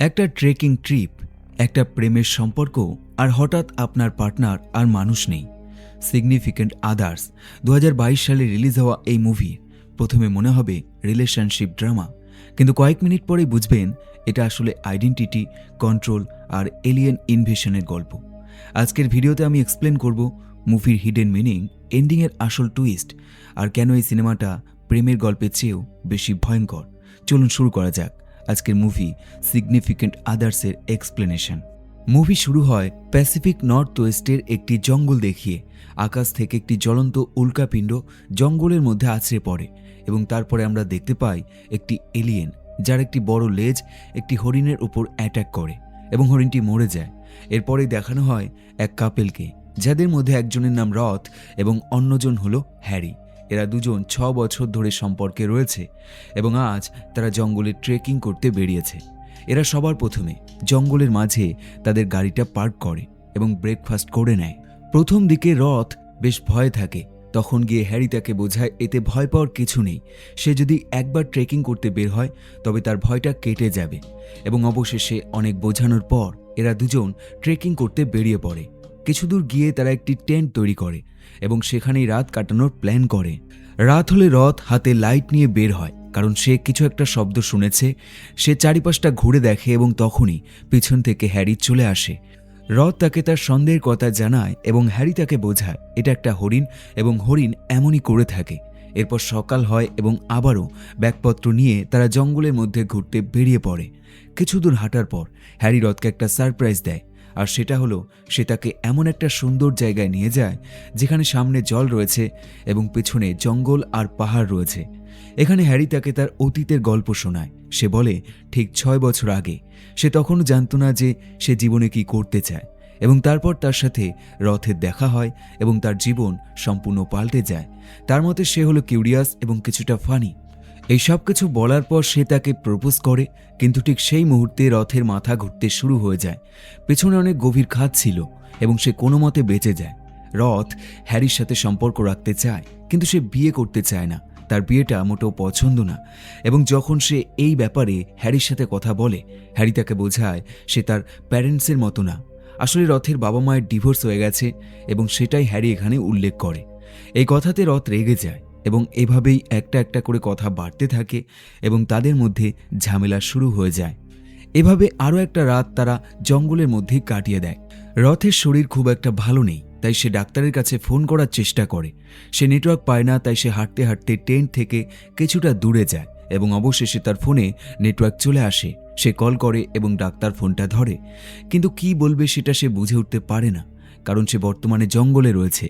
একটা trekking trip একটা প্রেমের সম্পর্ক আর হঠাৎ আপনার পার্টনার আর মানুষ নেই। সিগনিফিক্যান্ট আদার্স দু হাজার বাইশ সালে রিলিজ হওয়া এই মুভি প্রথমে মনে হবে রিলেশনশিপ ড্রামা কিন্তু কয়েক মিনিট পরেই বুঝবেন এটা আসলে আইডেন্টিটি কন্ট্রোল আর এলিয়েন ইনভেশনের গল্প। আজকের ভিডিওতে আমি এক্সপ্লেন করব মুভির হিডেন মিনিং এন্ডিংয়ের আসল টুইস্ট আর কেন এই সিনেমাটা প্রেমের গল্পের চেয়েও বেশি ভয়ঙ্কর। চলুন শুরু করা যাক। আজকের মুভি সিগনিফিক্যান্ট আদার্সের এক্সপ্লেনেশন মুভি শুরু হয় প্যাসিফিক নর্থ ওয়েস্টের একটি জঙ্গল দেখিয়ে। আকাশ থেকে একটি জ্বলন্ত উল্কাপিণ্ড জঙ্গলের মধ্যে আছড়ে পড়ে এবং তারপরে আমরা দেখতে পাই একটি এলিয়েন যার একটি বড় লেজ একটি হরিণের উপর অ্যাটাক করে এবং হরিণটি মরে যায়। এরপরেই দেখানো হয় এক কাপেলকে যাদের মধ্যে একজনের নাম রথ এবং অন্যজন হলো হ্যারি। এরা দুজন ছ বছর ধরে সম্পর্কে রয়েছে এবং আজ তারা জঙ্গলে ট্রেকিং করতে বেরিয়েছে। এরা সবার প্রথমে জঙ্গলের মাঝে তাদের গাড়িটা পার্ক করে এবং ব্রেকফাস্ট করে নেয়। প্রথম দিকে রথ বেশ ভয়ে থাকে, তখন গিয়ে হ্যারি তাকে বোঝায়, এতে ভয় পাওয়ার কিছু নেই। সে যদি একবার ট্রেকিং করতে বের হয়, তবে তার ভয়টা কেটে যাবে। এবং অবশেষে অনেক বোঝানোর পর এরা দুজন ট্রেকিং করতে বেরিয়ে পড়ে। কিছু দূর গিয়ে তারা একটি টেন্ট তৈরি করে এবং সেখানেই রাত কাটানোর প্ল্যান করে। রাত হলে রথ হাতে লাইট নিয়ে বের হয়, কারণ সে কিছু একটা শব্দ শুনেছে, সে চারিপাশটা ঘুরে দেখে এবং তখনই পিছন থেকে হ্যারি চলে আসে। রথ তাকে তার সন্দেহের কথা জানায় এবং হ্যারি তাকে বোঝায়, এটা একটা হরিণ এবং হরিণ এমনই করে থাকে। এরপর সকাল হয় এবং আবারও ব্যাগপত্র নিয়ে তারা জঙ্গলের মধ্যে ঘুরতে বেরিয়ে পড়ে। কিছু দূর হাঁটার পর হ্যারি রথকে একটা সারপ্রাইজ দেয়। আর সেটা হলো, সে তাকে এমন একটা সুন্দর জায়গায় নিয়ে যায়, যেখানে সামনে জল রয়েছে এবং পেছনে জঙ্গল আর পাহাড় রয়েছে। এখানে হ্যারি তাকে তার অতীতের গল্প শোনায়। সে বলে, ঠিক ছয় বছর আগে, সে তখনও জানতো না যে সে জীবনে কি করতে চায় এবং তারপর তার সাথে রথের দেখা হয় এবং তার জীবন সম্পূর্ণ পাল্টে যায়। তার মতে সে হলো কিউরিয়াস এবং কিছুটা ফানি। এই সব কিছু বলার পর সে তাকে প্রপোজ করে, কিন্তু ঠিক সেই মুহূর্তে রথের মাথা ঘুরতে শুরু হয়ে যায়। পেছনে অনেক গভীর খাত ছিল এবং সে কোনো মতে বেঁচে যায়। রথ হ্যারির সাথে সম্পর্ক রাখতে চায়, কিন্তু সে বিয়ে করতে চায় না। তার বিয়েটা মোটেও পছন্দ না। এবং যখন সে এই ব্যাপারে হ্যারির সাথে কথা বলে, হ্যারি তাকে বোঝায় সে তার প্যারেন্টসের মতো না। আসলে রথের বাবা মায়ের ডিভোর্স হয়ে গেছে এবং সেটাই হ্যারি এখানে উল্লেখ করে। এই কথাতে রথ রেগে যায়। এবং এভাবেই একটা একটা করে কথা বাড়তে থাকে এবং তাদের মধ্যে ঝামেলা শুরু হয়ে যায়। এভাবে আরও একটা রাত তারা জঙ্গলের মধ্যেই কাটিয়ে দেয়। রথের শরীর খুব একটা ভালো নেই, তাই সে ডাক্তারের কাছে ফোন করার চেষ্টা করে। সে নেটওয়ার্ক পায় না, তাই সে হাঁটতে হাঁটতে টেন্ট থেকে কিছুটা দূরে যায় এবং অবশেষে তার ফোনে নেটওয়ার্ক চলে আসে। সে কল করে এবং ডাক্তার ফোনটা ধরে। কিন্তু কি বলবে সেটা সে বুঝে উঠতে পারে না, কারণ সে বর্তমানে জঙ্গলে রয়েছে।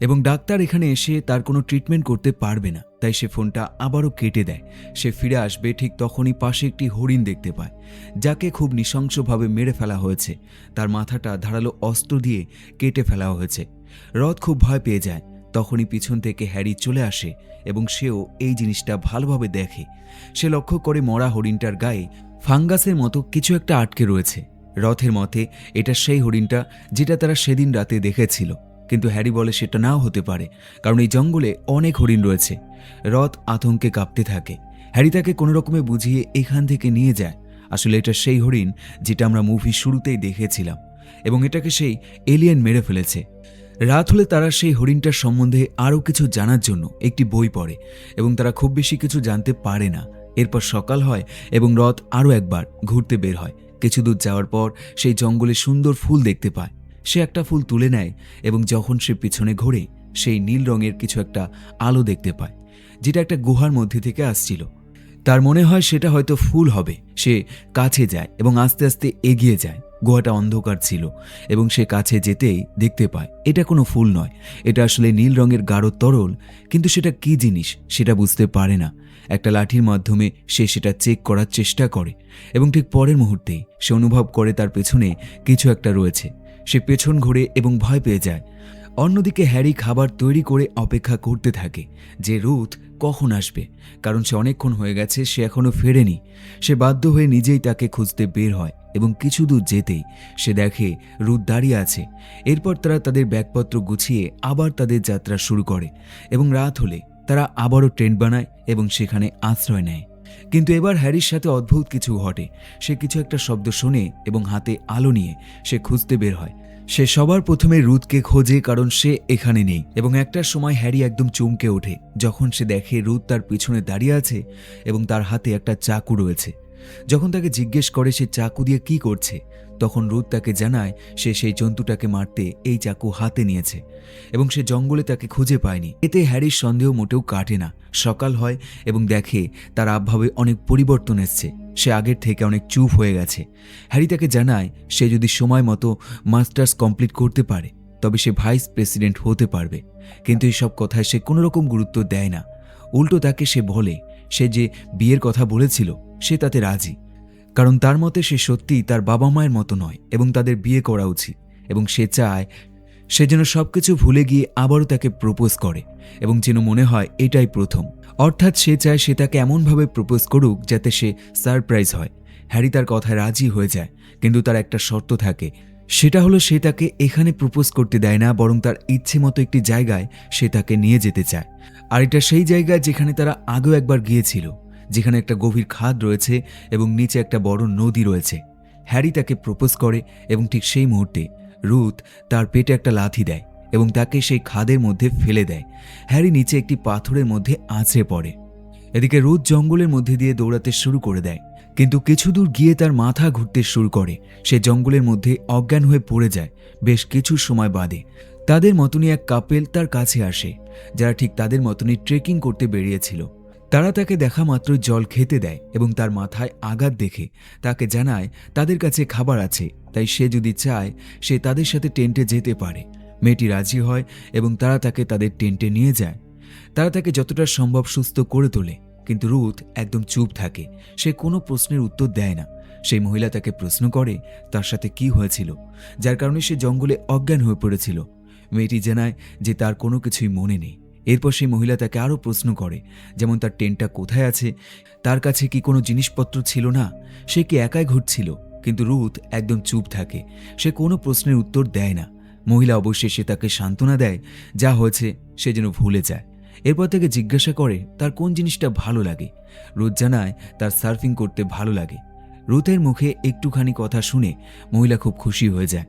এবং ডাক্তার এখানে এসে তার কোনো ট্রিটমেন্ট করতে পারবে না। তাই সে ফোনটা আবারও কেটে দেয়। সে ফিরে আসবে ঠিক তখনই পাশে একটি হরিণ দেখতে পায়, যাকে খুব নৃশংসভাবে মেরে ফেলা হয়েছে। তার মাথাটা ধারালো অস্ত্র দিয়ে কেটে ফেলা হয়েছে। রথ খুব ভয় পেয়ে যায়। তখনই পিছন থেকে হ্যারি চলে আসে এবং সেও এই জিনিসটা ভালোভাবে দেখে। সে লক্ষ্য করে মরা হরিণটার গায়ে ফাঙ্গাসের মতো কিছু একটা আটকে রয়েছে। রথের মতে, এটা সেই হরিণটা যেটা তারা সেদিন রাতে দেখেছিল। কিন্তু হ্যারি বলে সেটা নাও হতে পারে, কারণ এই জঙ্গলে অনেক হরিণ রয়েছে। রথ আতঙ্কে কাঁপতে থাকে। হ্যারি তাকে কোনো রকমে বুঝিয়ে এখান থেকে নিয়ে যায়। আসলে এটা সেই হরিণ যেটা আমরা মুভি শুরুতেই দেখেছিলাম, এবং এটাকে সেই এলিয়েন মেরে ফেলেছে। রাত হলে তারা সেই হরিণটার সম্বন্ধে আরও কিছু জানার জন্য একটি বই পড়ে, এবং তারা খুব বেশি কিছু জানতে পারে না। এরপর সকাল হয় এবং রথ আরও একবার ঘুরতে বের হয়। কিছু দূর যাওয়ার পর সেই জঙ্গলে সুন্দর ফুল দেখতে পায়। সে একটা ফুল তুলে নেয় এবং যখন সে পিছনে ঘোরে, সেই নীল রঙের কিছু একটা আলো দেখতে পায়, যেটা একটা গুহার মধ্যে থেকে আসছিল। তার মনে হয় সেটা হয়তো ফুল হবে। সে কাছে যায় এবং আস্তে আস্তে এগিয়ে যায়। গুহাটা অন্ধকার ছিল এবং সে কাছে যেতেই দেখতে পায়, এটা কোনো ফুল নয়। এটা আসলে নীল রঙের গাঢ় তরল, কিন্তু সেটা কি জিনিস সেটা বুঝতে পারে না। একটা লাঠির মাধ্যমে সে সেটা চেক করার চেষ্টা করে এবং ঠিক পরের মুহূর্তেই সে অনুভব করে তার পেছনে কিছু একটা রয়েছে। সে পেছন ঘুরে এবং ভয় পেয়ে যায়। অন্যদিকে হ্যারি খাবার তৈরি করে অপেক্ষা করতে থাকে যে রুথ কখন আসবে, কারণ সে অনেকক্ষণ হয়ে গেছে, সে এখনও ফেরেনি। সে বাধ্য হয়ে নিজেই তাকে খুঁজতে বের হয় এবং কিছু দূর যেতেই সে দেখে রুথ দাঁড়িয়ে আছে। এরপর তারা তাদের ব্যাগপত্র গুছিয়ে আবার তাদের যাত্রা শুরু করে এবং রাত হলে তারা আবারও টেন্ট বানায় এবং সেখানে আশ্রয় নেয়। কিন্তু এবার হ্যারির সাথে অদ্ভুত কিছু ঘটে। সে কিছু একটা শব্দ শোনে এবং হাতে আলো নিয়ে সে খুঁজতে বের হয়। সে সবার প্রথমে রুথকে খোঁজে কারণ সে এখানে নেই এবং একটার সময় হ্যারি একদম চমকে ওঠে। যখন সে দেখে রুথ তার পিছনে দাঁড়িয়ে আছে এবং তার হাতে একটা চাকু রয়েছে। যখন তাকে জিজ্ঞেস করে সে চাকু দিয়ে কি করছে, তখন রুথ তাকে জানায় সে সেই জন্তুটাকে মারতে এই চাকু হাতে নিয়েছে এবং সে জঙ্গলে তাকে খুঁজে পায়নি। এতে হ্যারির সন্দেহ মোটেও কাটে না। সকাল হয় এবং দেখে তার আবহাওয়ায় অনেক পরিবর্তন এসছে। সে আগের থেকে অনেক চুপ হয়ে গেছে। হ্যারি তাকে জানায় সে যদি সময় মতো মাস্টার্স কমপ্লিট করতে পারে, তবে সে ভাইস প্রেসিডেন্ট হতে পারবে। কিন্তু এইসব কথায় সে কোনো রকম গুরুত্ব দেয় না। উল্টো তাকে সে বলে, সে যে বিয়ের কথা বলেছিল সে তাতে রাজি, কারণ তার মতে সে সত্যিই তার বাবা মায়ের মতো নয় এবং তাদের বিয়ে করা উচিত, এবং সে চায় সে যেন সব কিছু ভুলে গিয়ে আবারও তাকে প্রপোজ করে, এবং যেন মনে হয় এটাই প্রথম। অর্থাৎ সে চায় সে তাকে এমনভাবে প্রপোজ করুক যাতে সে সারপ্রাইজ হয়। হ্যারি তার কথায় রাজি হয়ে যায়, কিন্তু তার একটা শর্ত থাকে। সেটা হলো সে তাকে এখানে প্রপোজ করতে দেয় না, বরং তার ইচ্ছে মতো একটি জায়গায় সে তাকে নিয়ে যেতে চায়। আর এটা সেই জায়গা যেখানে তারা আগেও একবার গিয়েছিল। যেখানে একটা গভীর খাদ রয়েছে এবং নিচে একটা বড় নদী রয়েছে। হ্যারি তাকে প্রপোজ করে এবং ঠিক সেই মুহূর্তে রুথ তার পেটে একটা লাথি দেয় এবং তাকে সেই খাদের মধ্যে ফেলে দেয়। হ্যারি নিচে একটি পাথরের মধ্যে আছড়ে পড়ে। এদিকে রুথ জঙ্গলের মধ্যে দিয়ে দৌড়াতে শুরু করে দেয়। কিন্তু কিছু দূর গিয়ে তার মাথা ঘুরতে শুরু করে। সে জঙ্গলের মধ্যে অজ্ঞান হয়ে পড়ে যায়। বেশ কিছু সময় বাদে তাদের মতনই এক কাপেল তার কাছে আসে, যারা ঠিক তাদের মতনই ট্রেকিং করতে বেরিয়েছিল। তারা তাকে দেখা মাত্র জল খেতে দেয় এবং তার মাথায় আঘাত দেখে। তাকে জানায়, তাদের কাছে খাবার আছে, তাই সে যদি চায়, সে তাদের সাথে টেন্টে যেতে পারে। মেয়েটি রাজি হয় এবং তারা তাকে তাদের টেন্টে নিয়ে যায়। তারা তাকে যতটা সম্ভব সুস্থ করে তোলে, কিন্তু রুথ একদম চুপ থাকে। সে কোনো প্রশ্নের উত্তর দেয় না। সেই মহিলা তাকে প্রশ্ন করে, তার সাথে কি হয়েছিল? যার কারণে সে জঙ্গলে অজ্ঞান হয়ে পড়েছিল। মেয়েটি জানায় যে তার কোনো কিছুই মনে নেই। এরপর সেই মহিলা তাকে আরও প্রশ্ন করে, যেমন তার টেন্টটা কোথায় আছে, তার কাছে কি কোনো জিনিসপত্র ছিল না? সে কি একাই ঘুরছিল? কিন্তু রুথ একদম চুপ থাকে, সে কোনো প্রশ্নের উত্তর দেয় না। মহিলা অবশেষে তাকে সান্ত্বনা দেয়, যা হয়েছে সে যেন ভুলে যায়। এরপর তাকে জিজ্ঞাসা করে, তার কোন জিনিসটা ভালো লাগে? রুথ জানায়, তার সার্ফিং করতে ভালো লাগে। রুথের মুখে একটুখানি কথা শুনে মহিলা খুব খুশি হয়ে যায়।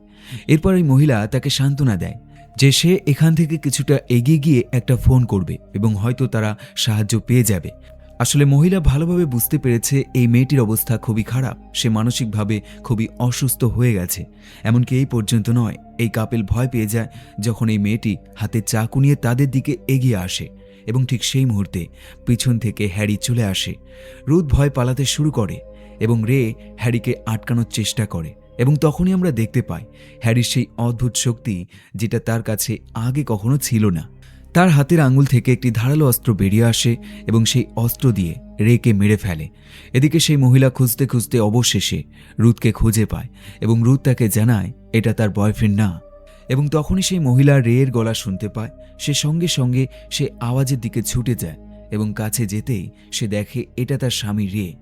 এরপর ওই মহিলা তাকে সান্ত্বনা দেয় যে সে এখান থেকে কিছুটা এগিয়ে গিয়ে একটা ফোন করবে এবং হয়তো তারা সাহায্য পেয়ে যাবে। আসলে মহিলা ভালোভাবে বুঝতে পেরেছে এই মেয়েটির অবস্থা খুবই খারাপ। সে মানসিকভাবে খুবই অসুস্থ হয়ে গেছে। এমনকি এই পর্যন্ত নয়, এই কাপেল ভয় পেয়ে যায় যখন এই মেয়েটি হাতে চাকু নিয়ে তাদের দিকে এগিয়ে আসে এবং ঠিক সেই মুহূর্তে পিছন থেকে হ্যারি চলে আসে। রুথ ভয় পালাতে শুরু করে এবং রে হ্যারিকে আটকানোর চেষ্টা করে। এবং তখনই আমরা দেখতে পাই হ্যারির সেই অদ্ভুত শক্তি যেটা তার কাছে আগে কখনো ছিল না। তার হাতের আঙুল থেকে একটি ধারালো অস্ত্র বেরিয়ে আসে এবং সেই অস্ত্র দিয়ে রেকে মেরে ফেলে। এদিকে সেই মহিলা খুঁজতে খুঁজতে অবশেষে রুথকে খুঁজে পায় এবং রুথ তাকে জানায়, এটা তার বয়ফ্রেন্ড না। এবং তখনই সেই মহিলা রেয়ের গলা শুনতে পায়। সে সঙ্গে সঙ্গে সে আওয়াজের দিকে ছুটে যায় এবং কাছে যেতেই সে দেখে এটা তার স্বামী রে।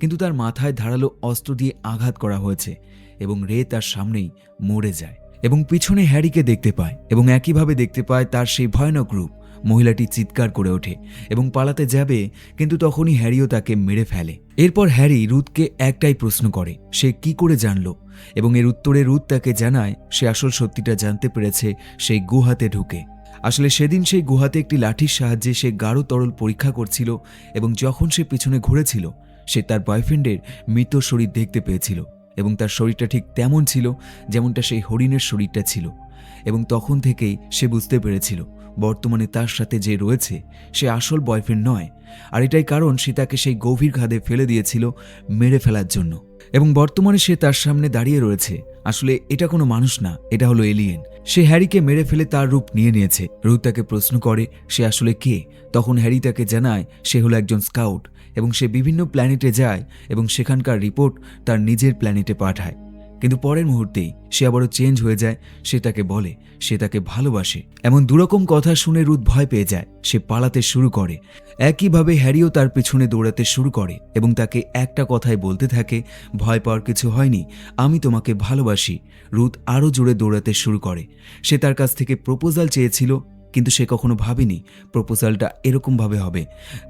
কিন্তু তার মাথায় ধারালো অস্ত্র দিয়ে আঘাত করা হয়েছে। এবং রে তার সামনেই মরে যায় এবং পিছনে হ্যারিকে দেখতে পায় এবং একইভাবে দেখতে পায় তার সেই ভয়ানক রূপ। মহিলাটি চিৎকার করে ওঠে এবং পালাতে যাবে, কিন্তু তখনই হ্যারিও তাকে মেরে ফেলে। এরপর হ্যারি রুথকে একটাই প্রশ্ন করে, সে কি করে জানল? এবং এর উত্তরে রুথ তাকে জানায়, সে আসল সত্যিটা জানতে পেরেছে, সেই গুহাতে ঢুকে। আসলে সেদিন সেই গুহাতে একটি লাঠির সাহায্যে সে গাঢ় তরল পরীক্ষা করছিল এবং যখন সে পিছনে ঘুরেছিল, সে তার বয়ফ্রেন্ডের মৃত শরীর দেখতে পেয়েছিল। এবং তার শরীরটা ঠিক তেমন ছিল যেমনটা সেই হরিণের শরীরটা ছিল। এবং তখন থেকেই সে বুঝতে পেরেছিল, বর্তমানে তার সাথে যে রয়েছে, সে আসল বয়ফ্রেন্ড নয়। আর এটাই কারণ সে তাকে সেই গভীর খাদে ফেলে দিয়েছিল মেরে ফেলার জন্য। এবং বর্তমানে সে তার সামনে দাঁড়িয়ে রয়েছে। আসলে এটা কোনো মানুষ না, এটা হলো এলিয়েন সে হ্যারিকে মেরে ফেলে তার রূপ নিয়ে নিয়েছে। রুথ তাকে প্রশ্ন করে, সে আসলে কে? তখন হ্যারি তাকে জানায়, সে হলো একজন স্কাউট এবং সে বিভিন্ন প্ল্যানেটে যায় এবং সেখানকার রিপোর্ট তার নিজের প্ল্যানেটে পাঠায়। কিন্তু পরের মুহূর্তেই সে আবারও চেঞ্জ হয়ে যায়, সে তাকে বলে, সে তাকে ভালোবাসে। এমন দুরকম কথা শুনে রুদ ভয় পেয়ে যায়। সে পালাতে শুরু করে। একইভাবে হ্যারিও তার পিছনে দৌড়াতে শুরু করে এবং তাকে একটা কথাই বলতে থাকে, ভয় পাওয়ার কিছু হয়নি, আমি তোমাকে ভালোবাসি। রুথ আরও জোরে দৌড়াতে শুরু করে। সে তার কাছ থেকে প্রপোজাল চেয়েছিল কিন্তু সে কখনো ভাবেনি প্রপোজালটা এরকমভাবে হবে।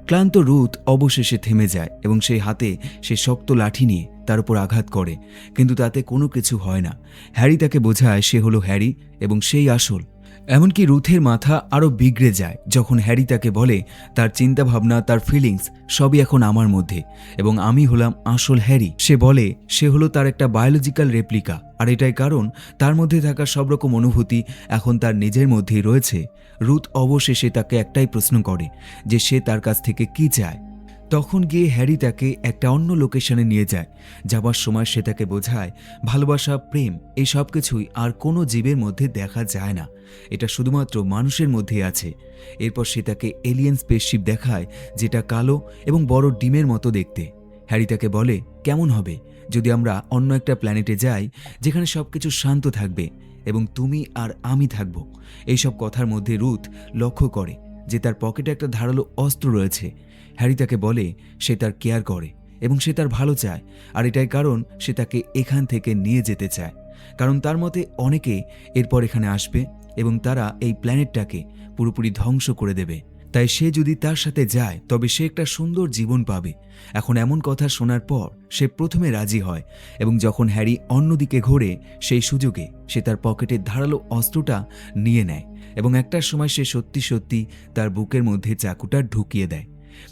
ক্লান্ত রুথ অবশেষে থেমে যায় এবং সেই হাতে সে শক্ত লাঠি নিয়ে তার উপর আঘাত করে, কিন্তু তাতে কোনো কিছু হয় না। হ্যারি তাকে বোঝায় সে হলো হ্যারি এবং সেই আসল। এমনকি রুথের মাথা আরও বিগড়ে যায়, যখন হ্যারি তাকে বলে, তার চিন্তাভাবনা, তার ফিলিংস সবই এখন আমার মধ্যে, এবং আমি হলাম আসল হ্যারি। সে বলে, সে হলো তার একটা বায়োলজিক্যাল রেপ্লিকা আর এটাই কারণ, তার মধ্যে থাকা সব রকম অনুভূতি এখন তার নিজের মধ্যেই রয়েছে। রুথ অবশেষে তাকে একটাই প্রশ্ন করে, যে সে তার কাছ থেকে কি চায়? তখন গিয়ে হ্যারি তাকে একটা অন্য লোকেশনে নিয়ে যায়। যাবার সময় সে তাকে বোঝায়, ভালোবাসা, প্রেম, এই সব কিছুই আর কোনো জীবের মধ্যে দেখা যায় না। এটা শুধুমাত্র মানুষের মধ্যেই আছে। এরপর সে তাকে এলিয়েন স্পেসশিপ দেখায়, যেটা কালো এবং বড় ডিমের মতো দেখতে। হ্যারি তাকে বলে, কেমন হবে? যদি আমরা অন্য একটা প্ল্যানেটে যাই, যেখানে সব কিছু শান্ত থাকবে এবং তুমি আর আমি থাকব। এইসব কথার মধ্যে রুথ লক্ষ্য করে যে তার পকেটে একটা ধারালো অস্ত্র রয়েছে। হ্যারি তাকে বলে, সে তার কেয়ার করে এবং সে তার ভালো চায়, আর এটাই কারণ সে তাকে এখান থেকে নিয়ে যেতে চায়। কারণ তার মতে অনেকে এরপর এখানে আসবে এবং তারা এই প্ল্যানেটটাকে পুরোপুরি ধ্বংস করে দেবে। তাই সে যদি তার সাথে যায়, তবে সে একটা সুন্দর জীবন পাবে। এখন এমন কথা শোনার পর সে প্রথমে রাজি হয় এবং যখন হ্যারি অন্যদিকে ঘোরে, সেই সুযোগে সে তার পকেটের ধারালো অস্ত্রটা নিয়ে নেয় এবং একটার সময় সে সত্যি সত্যি তার বুকের মধ্যে চাকুটা ঢুকিয়ে দেয়।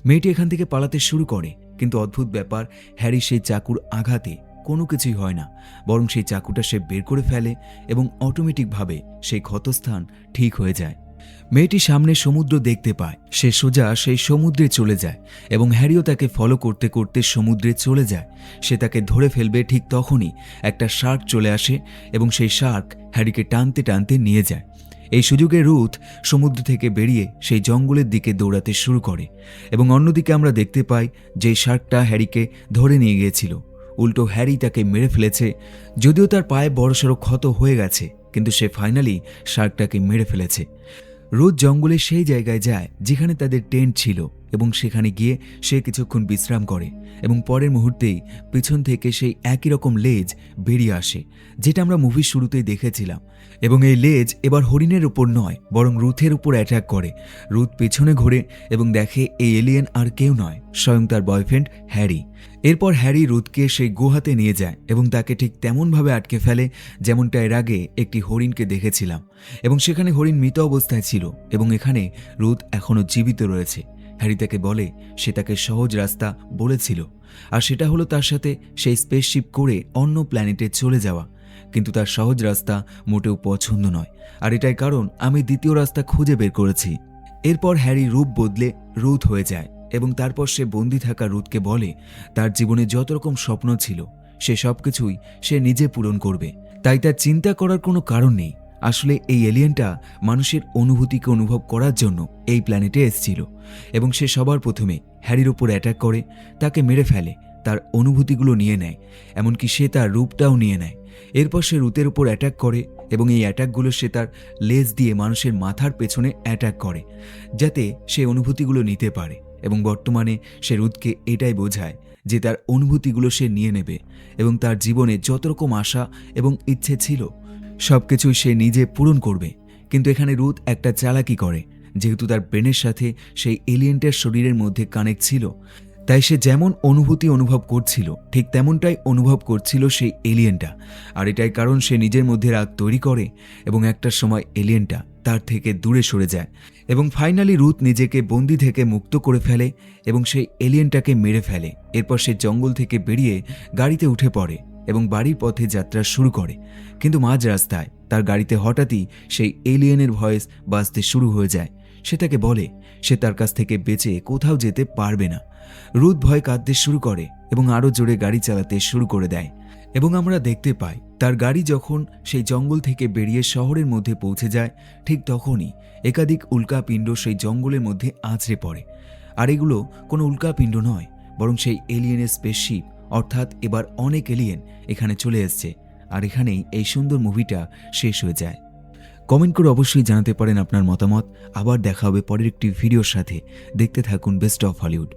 মেয়েটি এখান থেকে পালাতে শুরু করে, কিন্তু অদ্ভুত ব্যাপার, হ্যারি সেই চাকুর আঘাতে কোনো কিছুই হয় না, বরং সেই চাকুটা সে বের করে ফেলে এবং অটোমেটিকভাবে সেই ক্ষতস্থান ঠিক হয়ে যায়। মেয়েটি সামনে সমুদ্র দেখতে পায়, সে সোজা সেই সমুদ্রে চলে যায় এবং হ্যারিও তাকে ফলো করতে করতে সমুদ্রে চলে যায়। সে তাকে ধরে ফেলবে ঠিক তখনই একটা শার্ক চলে আসে এবং সেই শার্ক হ্যারিকে টানতে টানতে নিয়ে যায়। এই সুযোগে রুথ সমুদ্র থেকে বেরিয়ে সেই জঙ্গলের দিকে দৌড়াতে শুরু করে এবং অন্যদিকে আমরা দেখতে পাই যে শার্কটা হ্যারিকে ধরে নিয়ে গিয়েছিল। উল্টো হ্যারি তাকে মেরে ফেলেছে, যদিও তার পায়ে বড়সড় ক্ষত হয়ে গেছে, কিন্তু সে ফাইনালি শার্কটাকে মেরে ফেলেছে। রোজ জঙ্গলে সেই জায়গায় যায় যেখানে তাদের টেন্ট ছিল। এবং সেখানে গিয়ে সে কিছুক্ষণ বিশ্রাম করে এবং পরের মুহূর্তেই পিছন থেকে সেই একই রকম লেজ বেরিয়ে আসে, যেটা আমরা মুভির শুরুতেই দেখেছিলাম। এবং এই লেজ এবার হরিণের উপর নয়, বরং রুথের উপর অ্যাটাক করে। রুথ পেছনে ঘোরে এবং দেখে এই এলিয়েন আর কেউ নয়, স্বয়ং তার বয়ফ্রেন্ড হ্যারি। এরপর হ্যারি রুথকে সেই গুহাতে নিয়ে যায় এবং তাকে ঠিক তেমনভাবে আটকে ফেলে যেমনটা এর আগে একটি হরিণকে দেখেছিলাম। এবং সেখানে হরিণ মৃত অবস্থায় ছিল এবং এখানে রুথ এখনও জীবিত রয়েছে। হ্যারি তাকে বলে, সে তাকে সহজ রাস্তা বলেছিল। আর সেটা হলো তার সাথে সেই স্পেসশিপ করে অন্য প্ল্যানেটে চলে যাওয়া। কিন্তু তার সহজ রাস্তা মোটেও পছন্দ নয়। আর এটাই কারণ আমি দ্বিতীয় রাস্তা খুঁজে বের করেছি। এরপর হ্যারি রূপ বদলে রুথ হয়ে যায় এবং তারপর সে বন্দি থাকা রুথকে বলে, তার জীবনে যত রকম স্বপ্ন ছিল, সে সব কিছুই সে নিজে পূরণ করবে। তাই তার চিন্তা করার কোনো কারণ নেই। আসলে এই এলিয়েনটা মানুষের অনুভূতিকে অনুভব করার জন্য এই প্ল্যানেটে এসেছিল এবং সে সবার প্রথমে হ্যারির ওপর অ্যাটাক করে, তাকে মেরে ফেলে, তার অনুভূতিগুলো নিয়ে নেয়, এমনকি সে তার রূপটাও নিয়ে নেয়। এরপর সে রুতের ওপর অ্যাটাক করে এবং এই অ্যাটাকগুলো সে তার লেজ দিয়ে মানুষের মাথার পেছনে অ্যাটাক করে, যাতে সে অনুভূতিগুলো নিতে পারে এবং বর্তমানে সে রুদকে এটাই বোঝায় যে তার অনুভূতিগুলো সে নিয়ে নেবে এবং তার জীবনে যত রকম আশা এবং ইচ্ছে ছিল সব কিছুই সে নিজে পূরণ করবে। কিন্তু এখানে রুথ একটা চালাকি করে, যেহেতু তার ব্রেনের সাথে সেই এলিয়েন্টের শরীরের মধ্যে কানেক্ট ছিল, তাই সে যেমন অনুভূতি অনুভব করছিল, ঠিক তেমনটাই অনুভব করছিল সেই এলিয়েনটা আর এটাই কারণ সে নিজের মধ্যে রাগ তৈরি করে এবং একটা সময় এলিয়েনটা তার থেকে দূরে সরে যায় এবং ফাইনালি রুথ নিজেকে বন্দি থেকে মুক্ত করে ফেলে এবং সেই এলিয়েনটাকে মেরে ফেলে। এরপর সে জঙ্গল থেকে বেরিয়ে গাড়িতে উঠে পড়ে। এবং বাড়ির পথে যাত্রা শুরু করে। কিন্তু মাঝ রাস্তায় তার গাড়িতে হঠাৎই সেই এলিয়েনের ভয়েস বাজতে শুরু হয়ে যায়। সে তাকে বলে, সে তার কাছ থেকে বেঁচে কোথাও যেতে পারবে না। রুদ ভয় কাঁদতে শুরু করে এবং আরও জোরে গাড়ি চালাতে শুরু করে দেয়। এবং আমরা দেখতে পাই, তার গাড়ি যখন সেই জঙ্গল থেকে বেরিয়ে শহরের মধ্যে পৌঁছে যায়, ঠিক তখনই একাধিক উল্কাপিণ্ড সেই জঙ্গলের মধ্যে আছড়ে পড়ে। আর এগুলো কোনো উল্কাপিণ্ড নয়, বরং সেই এলিয়েনের স্পেসশিপ অর্থাৎ এবার অনেক এলিয়েন এখানে চলে এসছে, আর এখানেই এই সুন্দর মুভিটা শেষ হয়ে যায়। কমেন্ট করে অবশ্যই জানাতে পারেন আপনার মতামত। আবার দেখা হবে পরের একটি ভিডিওর সাথে। দেখতে থাকুন বেস্ট অফ হলিউড